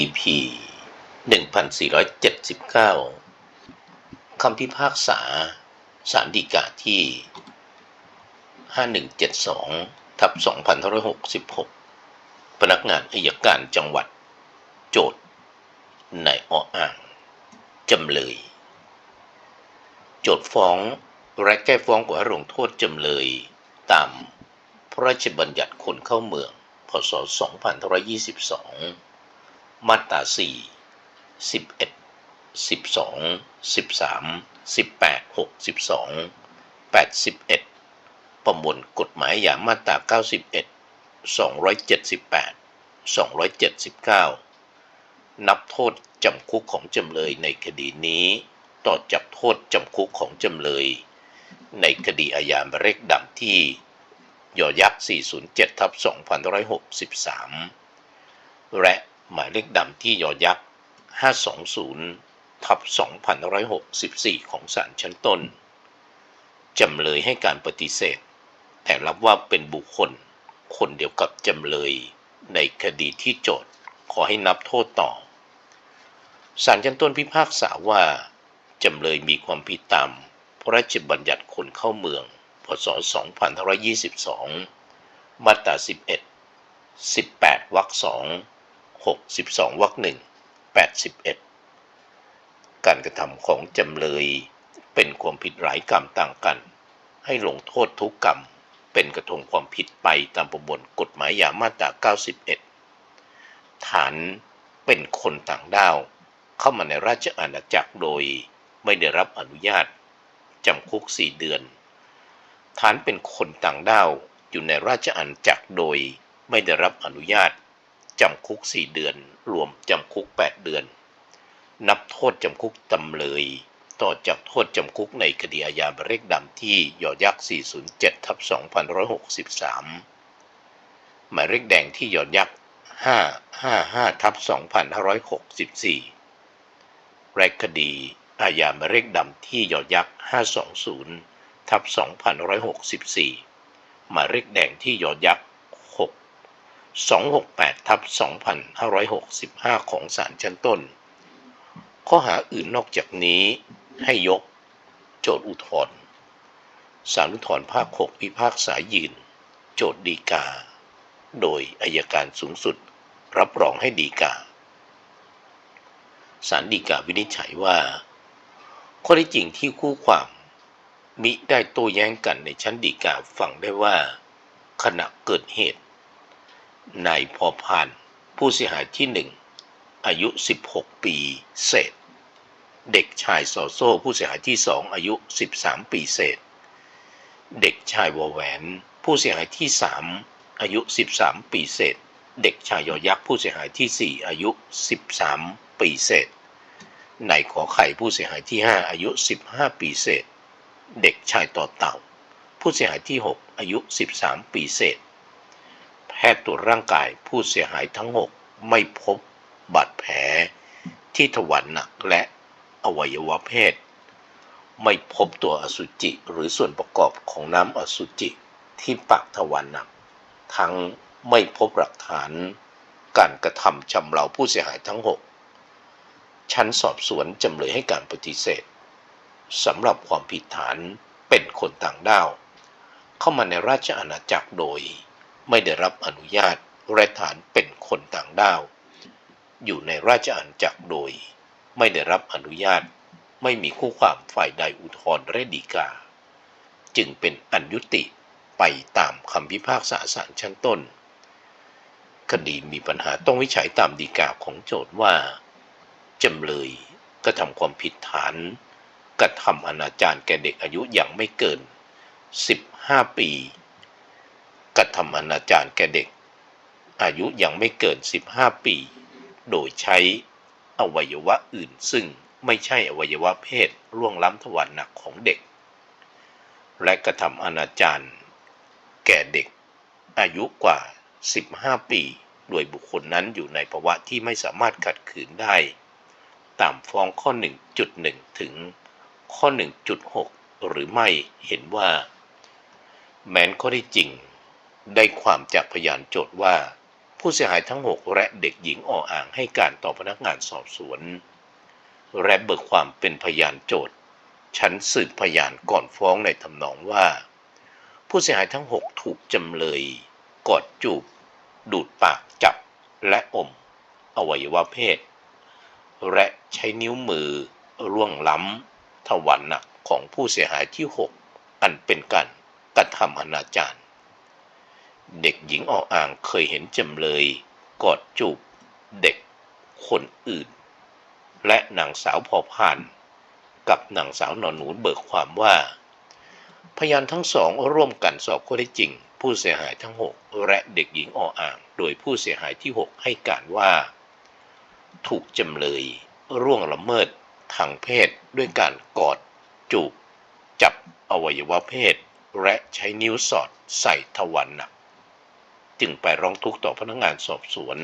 EP 1479 คำพิพากษาสารดีกาที่ 5172 ทับ2566 พนักงานอายการจังหวัด โจทย์นายออ่าง จำเลย โจทย์ฟ้องและแก้ฟ้องขอให้ลงโทษจำเลย ตามพระราชบัญญัติคนเข้าเมือง พศ 2522 มาตราสี่สิบเอ็ดสิบสองสิบสามสิบแปดหกสิบสองแปดสิบเอ็ดประมวลกฎหมายยามาตราเก้าสิบเอ็ดสองร้อยเจ็ดสิบแปดสองร้อยเจ็ดสิบเก้านับโทษจำคุกของจำเลยในคดีนี้ ต่อจากโทษจำคุกของจำเลย ในคดีอาญาเร็กดำที่ยอยักษ์407ทับ2563 และ หมายเลขดำที่ยอยักษ์ 520 ทับ2564 ของศาลชั้นต้น จำเลยให้การปฏิเสธ แต่รับว่าเป็นบุคคล คนเดียวกับจำเลย ในคดีที่โจทย์ขอให้นับโทษต่อ ศาลชั้นต้นพิพากษาว่า จำเลยมีความผิดตามพระราชบัญญัติคนเข้าเมือง พศ 2522 มาตรา 11 18 วรรค 2 62วรรค1 81 การกระทำของจำเลยเป็นความผิดหลายกรรมต่างกัน ให้ลงโทษทุกกรรมเป็นกระทงความผิดไปตามประมวลกฎหมายยามาตรา 91 ฐานเป็นคนต่างด้าว เข้ามาในราชอาณาจักรโดยไม่ได้รับอนุญาต จำคุก 4 เดือน ฐานเป็นคนต่างด้าวอยู่ในราชอาณาจักรโดยไม่ได้รับอนุญาต จำคุก 4 เดือน รวมจำคุก 8 เดือน นับโทษจำคุกตำเลย ต่อจากโทษจำคุกในคดีอาญาหมายเลขดำที่ยอยักษ์ 407 ทับ 2563 หมายเลขแดงที่ยอยักษ์ 555 ทับ 2564และคดีอาญาหมายเลขดำที่ยอยักษ์ 520 ทับ 2564 หมายเลขแดงที่ยอยักษ์ 268ทับ2565 ของศาลชั้นต้น ข้อหาอื่นนอกจากนี้ให้ยก โจทย์อุทธรณ์ศาลอุทธรณ์ภาค 6 พิพากษายืน โจทย์ดีกา โดยอายการสูงสุด รับรองให้ดีกาศาลฎีกาวินิจฉัยว่า ข้อที่จริงที่คู่ความมิได้โต้แย้งกันในชั้นฎีกาฟังได้ว่า ขณะเกิดเหตุ นายพอพาน ผู้เสียหายที่หนึ่งอายุ 16 ปีเศษ เด็กชายซอโซ่ผู้เสียหายที่สองอายุ 13 ปีเศษ เด็กชายวอแหวน ผู้เสียหายที่สามอายุ 13 ปีเศษ เด็กชายยอยักษ์ผู้เสียหายที่4อายุ 13 ปีเศษนายขอไข่ผู้เสียหายที่5อายุ 15 ปีเศษ เด็กชายต่อเต่า ผู้เสียหายที่ 6 อายุ 13 ปีเศษ พทย์ตรวจร่างกายผู้เสียหายทั้ง6ไม่พบบาดแผล ที่ทวารหนักและอวัยวะเพศ ไม่พบตัวอสุจิหรือส่วนประกอบของน้ำอสุจิที่ปากทวารหนัก ทั้งไม่พบหลักฐานการกระทำชำเราผู้เสียหายทั้ง6ชั้นสอบสวนจำเลยให้การปฏิเสธสำหรับความผิดฐานเป็นคนต่างด้าว เข้ามาในราชอาณาจักรโดย ไม่ได้รับอนุญาตและฐานเป็นคนต่างด้าว อยู่ในราชอาณาจักรโดย ไม่ได้รับอนุญาตไม่มีคู่ความฝ่ายใดอุทธรณ์และฎีกา จึงเป็นอันยุติไปตามคำพิพากษาศาลชั้นต้น คดีมีปัญหาต้องวิจัยตามฎีกาของโจทว่า จำเลยกระทำความผิดฐานกระทำอนาจารแก่เด็กอายุยังไม่เกิน 15 ปี กระทำอนาจารแก่เด็ก อายุยังไม่เกิน 15 ปี โดยใช้อวัยวะอื่นซึ่งไม่ใช่อวัยวะเพศล่วงล้ำทวารหนักของเด็ก และกระทำอนาจารแก่เด็ก อายุกว่า 15 ปี โดยบุคคลนั้นอยู่ในภาวะที่ไม่สามารถขัดขืนได้ ตามฟ้องข้อ 1.1 ถึงข้อ 1.6 หรือไม่เห็นว่า แม้นข้อที่จริง ได้ความจากพยานโจทย์ว่า ผู้เสียหายทั้ง 6 และเด็กหญิงออ่างให้การต่อพนักงานสอบสวน และเบิกความเป็นพยานโจทย์ชั้นสืบพยานก่อนฟ้องในทำนองว่า ผู้เสียหายทั้ง 6 ถูกจำเลย กอดจูบ ดูดปากจับและอม อวัยวะเพศ และใช้นิ้วมือร่วงล้ำทวารหนักของผู้เสียหายที่ 6 อันเป็นการกระทำอนาจาร เด็กหญิงอออ่างเคยเห็นจำเลยกอดจูบเด็กคนอื่น และนางสาวพอพาน กับนางสาวหนอนหนูเบิกความว่า พยานทั้งสองร่วมกันสอบข้อเท็จจริง ผู้เสียหายทั้ง 6 และเด็กหญิงออ่าง โดยผู้เสียหายที่ 6 ให้การว่า ถูกจำเลยร่วงละเมิดทางเพศด้วยการกอดจูบจับอวัยวะเพศ และใช้นิ้วสอดใส่ทวารหนัก จึงไปร้องทุกข์ต่อพนักงานสอบสวน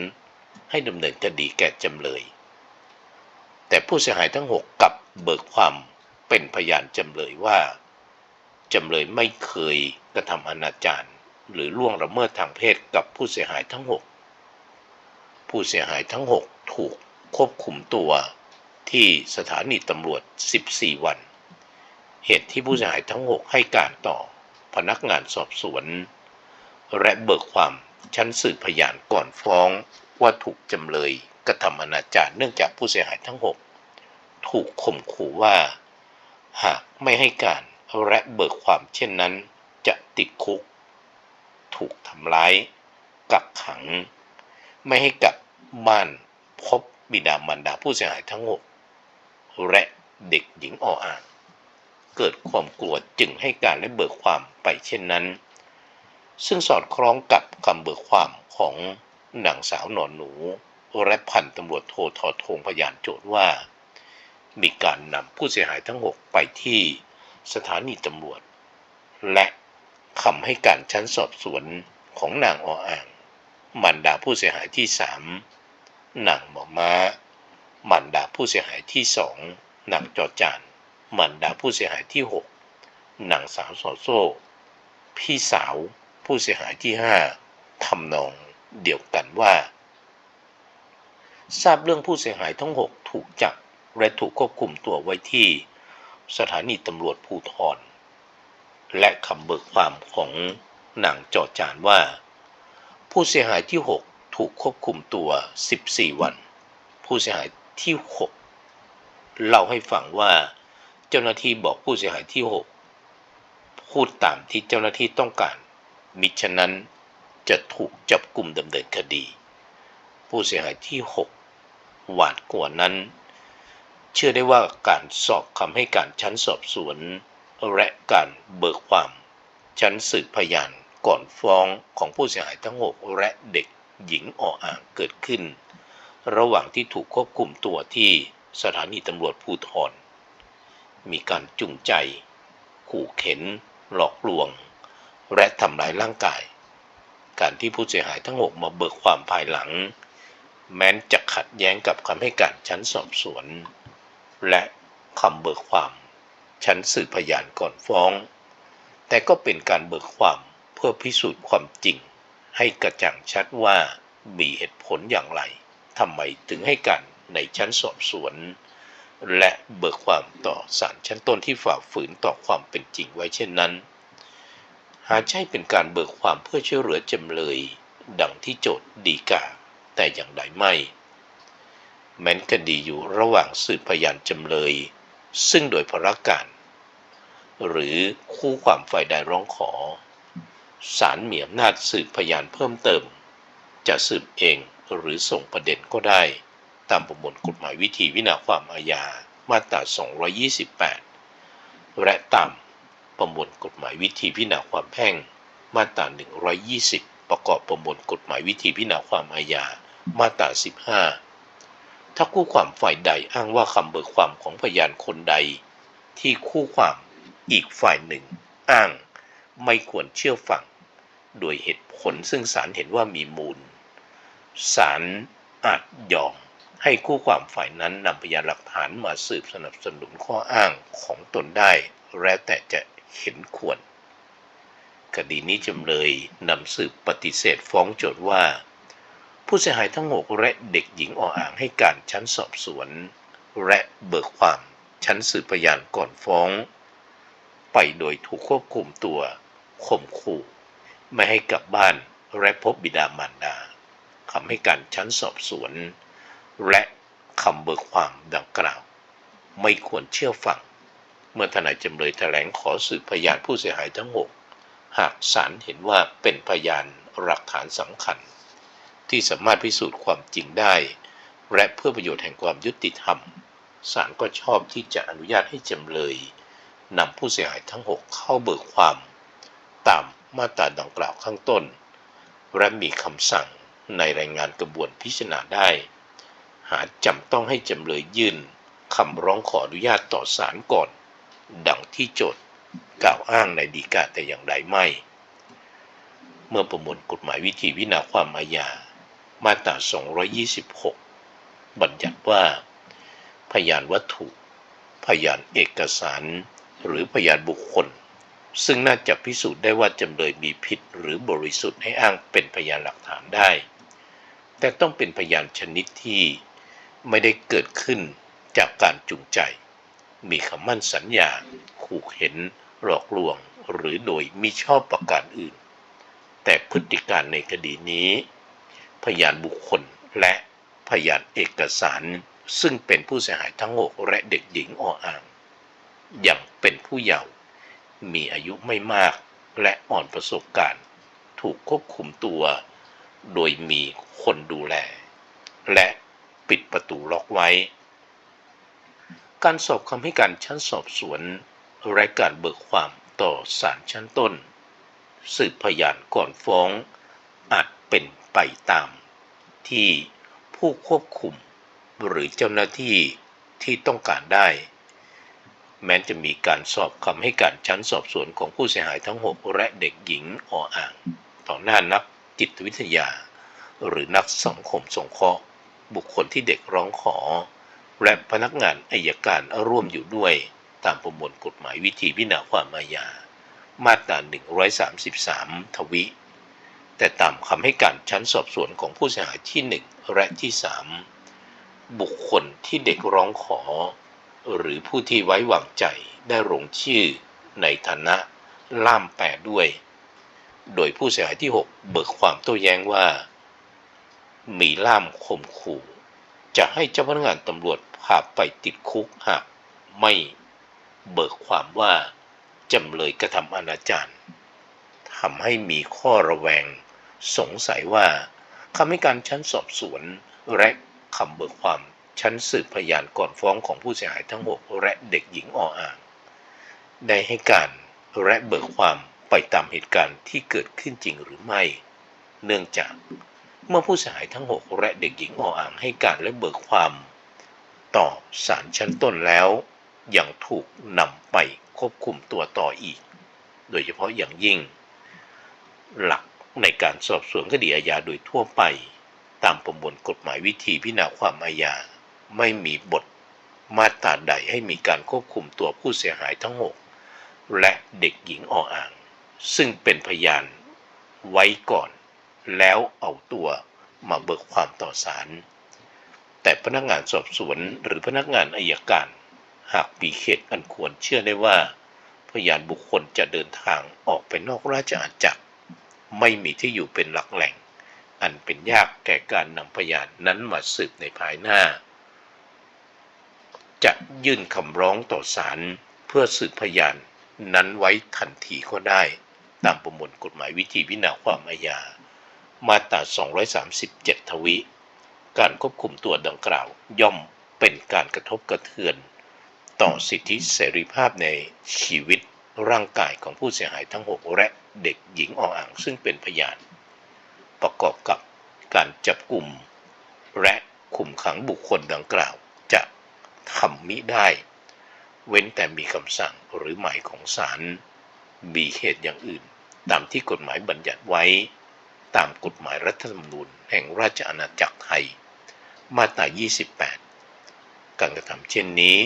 ให้ดำเนินคดีแก่จำเลย แต่ผู้เสียหายทั้ง6กลับเบิกความเป็นพยานจำเลยว่า จำเลยไม่เคยกระทำอนาจารหรือล่วงละเมิดทางเพศกับผู้เสียหายทั้ง6ผู้เสียหายทั้ง6ถูกควบคุมตัวที่สถานีตำรวจ 14 วัน เหตุที่ผู้เสียหายทั้ง 6 ให้การต่อพนักงานสอบสวน และเบิกความชั้นสืบพยานก่อนฟ้องว่าถูกจำเลยกระทำอนาจารเนื่องจากผู้เสียหายทั้ง 6 ถูกข่มขู่ว่า หากไม่ให้การและเบิกความเช่นนั้น จะติดคุก ถูกทำร้าย กักขัง ไม่ให้กลับบ้านพบบิดามารดาผู้เสียหายทั้ง 6 และเด็กหญิงออ่างเกิดความกลัวจึงให้การและเบิกความไปเช่นนั้น ซึ่งสอดคล้องกับคำเบิกความของนางสาวหนอนหนู และพันตำรวจโททอทงพยานโจทย์ว่า มีการนำผู้เสียหายทั้ง6ไปที่สถานีตำรวจ และคำให้การชั้นสอบสวนของนางออ่างมารดาผู้เสียหายที่สามนางหมอม้ามันดาผู้เสียหายที่สองนางจอจานมันดาผู้เสียหายที่หกนางสาวสอโซ่ พี่สาว ผู้เสียหายที่ห้าทำนองเดียวกันว่า ทราบเรื่องผู้เสียหายทั้งหกถูกจับและถูกควบคุมตัวไว้ที่สถานีตำรวจภูทรและคำเบิกความของนางจอจานว่า ผู้เสียหายที่ 6 ถูกควบคุมตัว 14 วัน ผู้เสียหายที่ 6 เล่าให้ฟังว่าเจ้าหน้าที่บอกผู้เสียหายที่ 6 พูดตามที่เจ้าหน้าที่ต้องการ มิฉะนั้นจะถูกจับกลุ่มดำเนินคดี ผู้เสียหายที่ 6 หวาดกลัวนั้น เชื่อได้ว่าการสอบคำให้การชั้นสอบสวน และการเบิกความ ชั้นสืบพยานก่อนฟ้องของผู้เสียหายทั้ง 6 และเด็กหญิงออ่างเกิดขึ้น ระหว่างที่ถูกควบคุมตัวที่สถานีตำรวจภูทรมีการจุงใจ ขู่เข็น หลอกลวง และทำลายร่างกาย การที่ผู้เสียหายทั้ง6มาเบิกความภายหลัง แม้นจะขัดแย้งกับคำให้การชั้นสอบสวน และคำเบิกความชั้นสืบพยานก่อนฟ้อง แต่ก็เป็นการเบิกความเพื่อพิสูจน์ความจริง ให้กระจ่างชัดว่ามีเหตุผลอย่างไรทำไมถึงให้การในชั้นสอบสวน และเบิกความต่อศาลชั้นต้นที่ฝ่าฝืนต่อความเป็นจริงไว้เช่นนั้น หาใช่เป็นการเบิกความเพื่อช่วยเหลือจำเลย ดังที่โจทย์ดีกา แต่อย่างใดไม่ แม้นคดีอยู่ระหว่างสืบพยานจำเลย ซึ่งโดยพระการ หรือคู่ความฝ่ายใดร้องขอศาลมีอำนาจสืบพยานเพิ่มเติม จะสืบเองหรือส่งประเด็นก็ได้ ตามประมวลกฎหมายวิธีวินาความอาญามาตรา 228 และตาม ประมวลกฎหมายวิธีพินารณาความแพ่ง มาตรา 120 ประกอบประมวลกฎหมายวิธีพินาความอาญา มาตรา 15 ถ้าคู่ความฝ่ายใดอ้างว่าคำเบิกความของพยานคนใด ที่คู่ความอีกฝ่ายหนึ่ง อ้าง ไม่ควรเชื่อฟัง โดยเหตุผลซึ่งศาลเห็นว่ามีมูล ศาลอาจยอมให้คู่ความฝ่ายนั้นนำพยานหลักฐานมาสืบสนับสนุนข้ออ้างของตนได้ แล้วแต่จะ เห็นควร คดีนี้จำเลยนำสืบปฏิเสธฟ้องโจทย์ว่า ผู้เสียหายทั้งหกและเด็กหญิงออ่างให้การชั้นสอบสวน และเบิกความชั้นสืบพยานก่อนฟ้อง ไปโดยถูกควบคุมตัวข่มขู่ไม่ให้กลับบ้านและพบบิดามารดาคำให้การชั้นสอบสวน และคำเบิกความดังกล่าว ไม่ควรเชื่อฟัง เมื่อทนายจำเลยแถลงขอสืบพยานผู้เสียหายทั้งหกหากศาลเห็นว่าเป็นพยานหลักฐานสำคัญ ที่สามารถพิสูจน์ความจริงได้ และเพื่อประโยชน์แห่งความยุติธรรมศาลก็ชอบที่จะอนุญาตให้จำเลยนำผู้เสียหายทั้ง 6 เข้าเบิกความ ตามมาตราดังกล่าวข้างต้น และมีคำสั่งในรายงานกระบวนพิจารณาได้ หาจำต้องให้จำเลยยื่นคำร้องขออนุญาตต่อศาลก่อน ดังที่โจทย์กล่าวอ้างในดีกาแต่อย่างใดไม่ เมื่อประมวลกฎหมายวิธีวินาความอาญา มาตรา 226 บัญญัติว่า พยานวัตถุ พยานเอกสาร หรือพยานบุคคล ซึ่งน่าจะพิสูจน์ได้ว่าจำเลยมีผิดหรือบริสุทธิ์ให้อ้างเป็นพยานหลักฐานได้ แต่ต้องเป็นพยานชนิดที่ไม่ได้เกิดขึ้นจากการจูงใจ มีคำมั่นสัญญาขู่เข็นหลอกลวงหรือโดยมิชอบประการอื่น แต่พฤติการในคดีนี้ พยานบุคคลและพยานเอกสารซึ่งเป็นผู้เสียหายทั้งหกและเด็กหญิงออ่างอย่างเป็นผู้เยาว์มีอายุไม่มากและอ่อนประสบการณ์ ถูกควบคุมตัว โดยมีคนดูแล และปิดประตูล็อกไว้ การสอบคำให้การชั้นสอบสวนและการเบิกความต่อศาลชั้นต้น สืบพยานก่อนฟ้อง อาจเป็นไปตาม ที่ผู้ควบคุมหรือเจ้าหน้าที่ที่ต้องการได้ แม้จะมีการสอบคำให้การชั้นสอบสวนของผู้เสียหายทั้ง 6 และเด็กหญิงออ่าง ต่อหน้านักจิตวิทยา หรือนักสังคมสงเคราะห์ บุคคลที่เด็กร้องขอ และพนักงานอายการร่วมอยู่ด้วย ตามประมวลกฎหมายวิธีพิจารณาความอาญา มาตรา 133 ทวิ แต่ตามคำให้การชั้นสอบสวนของผู้เสียหายที่ 1 และที่ 3 บุคคลที่เด็กร้องขอ หรือผู้ที่ไว้วางใจได้ลงชื่อในฐานะล่ามแปลด้วย โดยผู้เสียหายที่ 6 เบิกความโต้แย้งว่า มีล่ามข่มขู่จะให้เจ้าพนักงานตำรวจ พากไปติดคุกหากไม่เบิกความว่าจำเลยกระทำอนาจารทำให้มีข้อระแวงสงสัยว่าคำให้การชั้นสอบสวนและคำเบิกความชั้นสืบพยานก่อนฟ้องของผู้เสียหายทั้ง 6 และเด็กหญิงออ่าง ได้ให้การและเบิกความไปตามเหตุการณ์ที่เกิดขึ้นจริงหรือไม่ เนื่องจากเมื่อผู้เสียหายทั้ง 6 และเด็กหญิงออ่างให้การและเบิกความ ต่อศาลชั้นต้นแล้ว ยังถูกนำไปควบคุมตัวต่ออีก โดยเฉพาะอย่างยิ่ง หลักในการสอบสวนคดีอาญาโดยทั่วไป ตามประมวลกฎหมายวิธีพิจารณาความอาญาไม่มีบทมาตราใดให้มีการควบคุมตัวผู้เสียหายทั้งหกและเด็กหญิงออ่าง ซึ่งเป็นพยานไว้ก่อน แล้วเอาตัวมาเบิกความต่อศาล แต่พนักงานสอบสวนหรือพนักงานอายการ หากมีเหตุอันควรเชื่อได้ว่า พยานบุคคลจะเดินทางออกไปนอกราชอาณาจักร ไม่มีที่อยู่เป็นหลักแหล่ง อันเป็นยากแก่การนำพยานนั้นมาสืบในภายหน้า จะยื่นคำร้องต่อศาลเพื่อสืบพยานนั้นไว้ทันทีก็ได้ ตามประมวลกฎหมายวิธีพิจารณาความอาญามาตรา 237 ทวิ การควบคุมตัวดังกล่าว ย่อมเป็นการกระทบกระเทือน ต่อสิทธิเสรีภาพในชีวิตร่างกายของผู้เสียหายทั้ง 6 และเด็กหญิงออ่างซึ่งเป็นพยาน ประกอบกับการจับกลุ่ม และคุมขังบุคคลดังกล่าวจะทำมิได้ เว้นแต่มีคำสั่งหรือหมายของศาลมีเหตุอย่างอื่น ตามที่กฎหมายบัญญัติไว้ ตามกฎหมายรัฐธรรมนูญแห่งราชอาณาจักรไทย มาตรา28 การกระทำเช่นนี้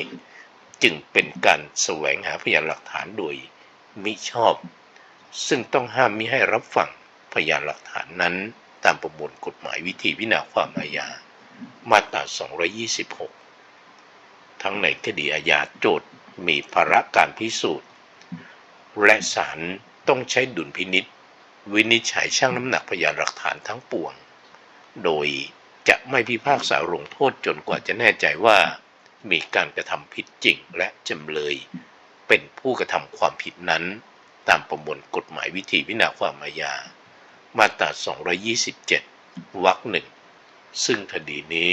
จึงเป็นการแสวงหาพยานหลักฐานโดยมิชอบ ซึ่งต้องห้ามมิให้รับฟังพยานหลักฐานนั้น ตามประมวลกฎหมายวิธีพิจารณาความอาญา มาตรา 226 ทั้งในคดีอาญาโจทย์มีภาระการพิสูจน์ และศาลต้องใช้ดุลพินิษวินิจฉัยชั่งน้ำหนักพยานหลักฐานทั้งปวง โดย จะไม่พิพากษาลงโทษจนกว่าจะแน่ใจว่า มีการกระทำผิดจริงและจำเลย เป็นผู้กระทำความผิดนั้น ตามประมวลกฎหมายวิธีพิจารณาความอาญา มาตรา 227 วรรคหนึ่ง ซึ่งคดีนี้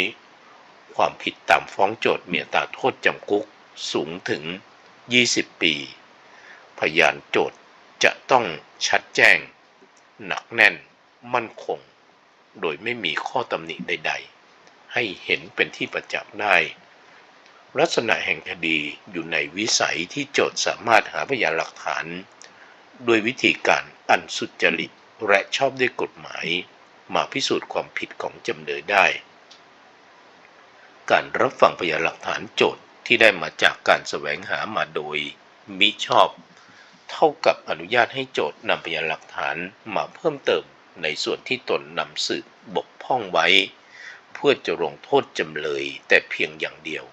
ความผิดตามฟ้องโจทย์มีอัตราโทษจำคุกสูงถึง 20 ปี พยานโจทย์จะต้องชัดแจ้ง หนักแน่น มั่นคง โดยไม่มีข้อตำหนิใด ๆ ให้เห็นเป็นที่ประจักษ์ได้ ลักษณะแห่งคดีอยู่ในวิสัยที่โจทย์สามารถหาพยานหลักฐานโดยวิธีการอันสุจริตและชอบด้วยกฎหมาย มาพิสูจน์ความผิดของจำเลยได้ การรับฟังพยานหลักฐานโจทย์ที่ได้มาจากการแสวงหามาโดยมิชอบ เท่ากับอนุญาตให้โจทย์นำพยานหลักฐานมาเพิ่มเติม ในส่วนที่ตนนำสืบบกพร่องไว้ เพื่อจะลงโทษจำเลยแต่เพียงอย่างเดียว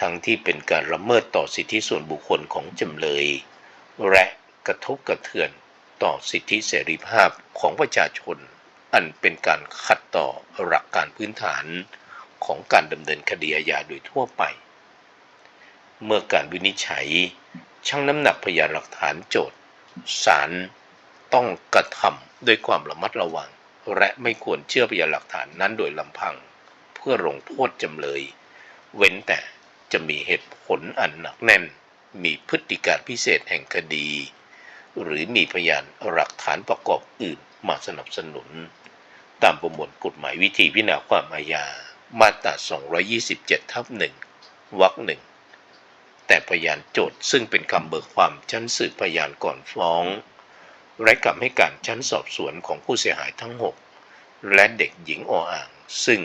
ทั้งที่เป็นการละเมิดต่อสิทธิส่วนบุคคลของจำเลย และกระทบกระเทือนต่อสิทธิเสรีภาพของประชาชน อันเป็นการขัดต่อหลักการพื้นฐานของการดำเนินคดีอาญาโดยทั่วไป เมื่อการวินิจฉัยชั่งน้ำหนักพยานหลักฐานโจทย์ศาล ต้องกระทำด้วยความระมัดระวัง และไม่ควรเชื่อพยานหลักฐานนั้นโดยลำพัง เพื่อลงโทษจำเลย เว้นแต่จะมีเหตุผลอันหนักแน่น มีพฤติการพิเศษแห่งคดี หรือมีพยานหลักฐานประกอบอื่นมาสนับสนุน ตามประมวลกฎหมายวิธีพิจารณาความอาญามาตรา 227 ทับหนึ่งวรรคหนึ่งแต่พยานโจทย์ซึ่งเป็นคำเบิกความชั้นสืบพยานก่อนฟ้อง และคำให้การชั้นสอบสวนของผู้เสียหายทั้ง 6 และเด็กหญิงออ่าง ซึ่ง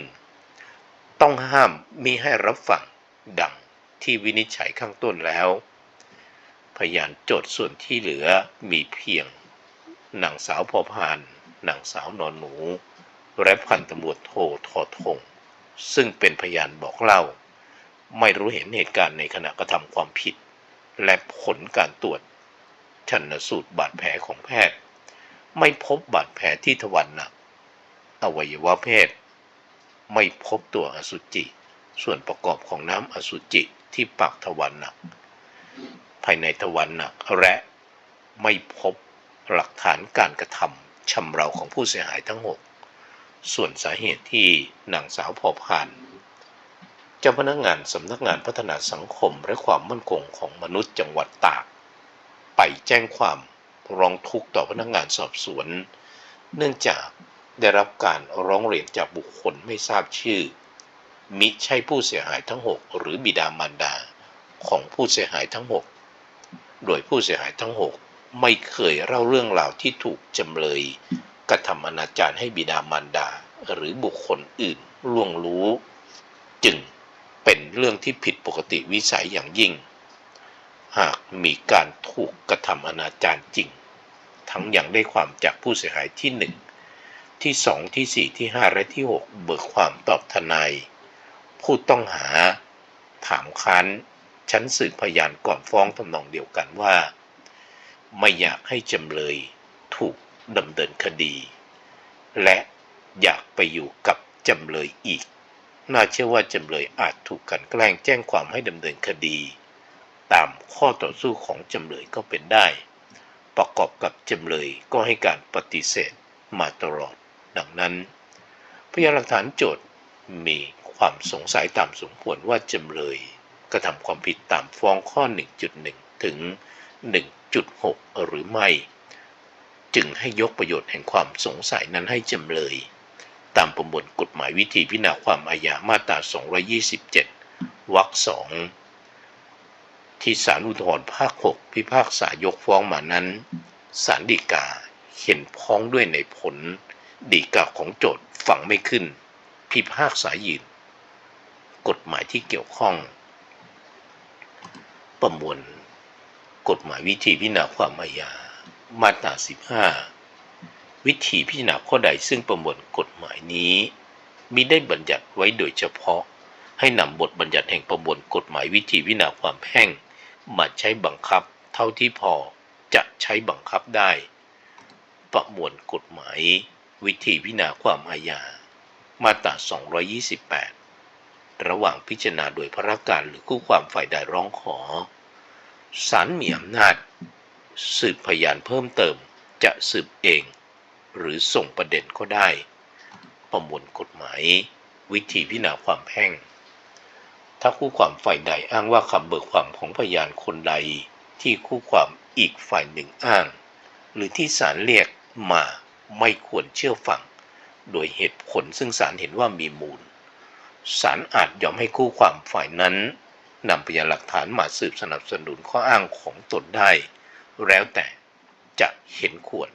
ต้องห้ามมิให้รับฟังดังที่วินิจฉัยข้างต้นแล้ว พยานโจทย์ส่วนที่เหลือมีเพียงนางสาวพอพานนางสาวนอนหนู และพันตำรวจโททอทง ซึ่งเป็นพยานบอกเล่า ไม่รู้เห็นเหตุการณ์ในขณะกระทำความผิด และผลการตรวจ ชันสูตรบาดแผลของแพทย์ ไม่พบบาดแผลที่ทวารหนัก อวัยวะเพศ ไม่พบตัวอสุจิ ส่วนประกอบของน้ำอสุจิที่ปากทวารหนัก ภายในทวารหนักและไม่พบหลักฐานการกระทำชำเราของผู้เสียหายทั้งหกส่วนสาเหตุที่นางสาวพอพานเจ้าพนักงานสำนักงานพัฒนาสังคมและความมั่นคงของมนุษย์จังหวัดตาก ไปแจ้งความร้องทุกข์ต่อพนักงานสอบสวน เนื่องจากได้รับการร้องเรียนจากบุคคลไม่ทราบชื่อ มิใช่ผู้เสียหายทั้ง 6 หรือบิดามารดาของผู้เสียหายทั้ง 6 โดยผู้เสียหายทั้ง 6 ไม่เคยเล่าเรื่องราวที่ถูกจำเลยกระทำอนาจารให้บิดามารดาหรือบุคคลอื่นล่วงรู้ จึงเป็นเรื่องที่ผิดปกติวิสัยอย่างยิ่ง หากมีการถูกกระทำอนาจารจริง ทั้งยังได้ความจากผู้เสียหายที่หนึ่งที่สองที่สี่ที่ห้าและที่หกเบิกความตอบทนาย ผู้ต้องหา ถามค้น ชั้นสืบพยานก่อนฟ้องทำนองเดียวกันว่า ไม่อยากให้จำเลยถูกดำเนินคดี และอยากไปอยู่กับจำเลยอีก น่าเชื่อว่าจำเลยอาจถูกกันแกล้งแจ้งความให้ดำเนินคดี ตามข้อต่อสู้ของจำเลยก็เป็นได้ ประกอบกับจำเลยก็ให้การปฏิเสธมาตลอด ดังนั้น พยานหลักฐานโจทย์มีความสงสัยตามสมควรว่าจำเลยกระทำความผิดตามฟ้องข้อ 1.1 ถึง 1.6 หรือไม่ จึงให้ยกประโยชน์แห่งความสงสัยนั้นให้จำเลย ตามประมวลกฎหมายวิธีพิจารณาความอาญามาตรา 227 วรรคสอง ที่ศาลอุทธรภาค6พิพากษายกฟ้องมานั้นศาลฎีกาเห็นพ้องด้วยในผลฎีกาของโจทย์ฟังไม่ขึ้น พิพากษายืน กฎหมายที่เกี่ยวข้อง ประมวล กฎหมายวิธีพิจารณาความอาญามาตรา15 วิธีพิจารณาข้อใดซึ่งประมวลกฎหมายนี้มิได้บัญญัติไว้โดยเฉพาะให้นำบทบัญญัติแห่งประมวลกฎหมายวิธีพิจารณาความแพ่ง มาใช้บังคับ เท่าที่พอจะใช้บังคับได้ ประมวลกฎหมาย วิธีพิจารณาความอาญา มาตรา 228 ระหว่างพิจารณาโดยพระการหรือคู่ความฝ่ายใดร้องขอศาลมีอำนาจ สืบพยานเพิ่มเติมจะสืบเอง หรือส่งประเด็นก็ได้ ประมวลกฎหมาย วิธีพิจารณาความแพ่ง ถ้าคู่ความฝ่ายใดอ้างว่าคำเบิกความของพยานคนใด ที่คู่ความอีกฝ่ายหนึ่งอ้าง หรือที่ศาลเรียกมาไม่ควรเชื่อฟัง โดยเหตุผลซึ่งศาลเห็นว่ามีมูลศาลอาจยอมให้คู่ความฝ่ายนั้นนำพยานหลักฐานมาสืบสนับสนุนข้ออ้างของตนได้ แล้วแต่จะเห็นควร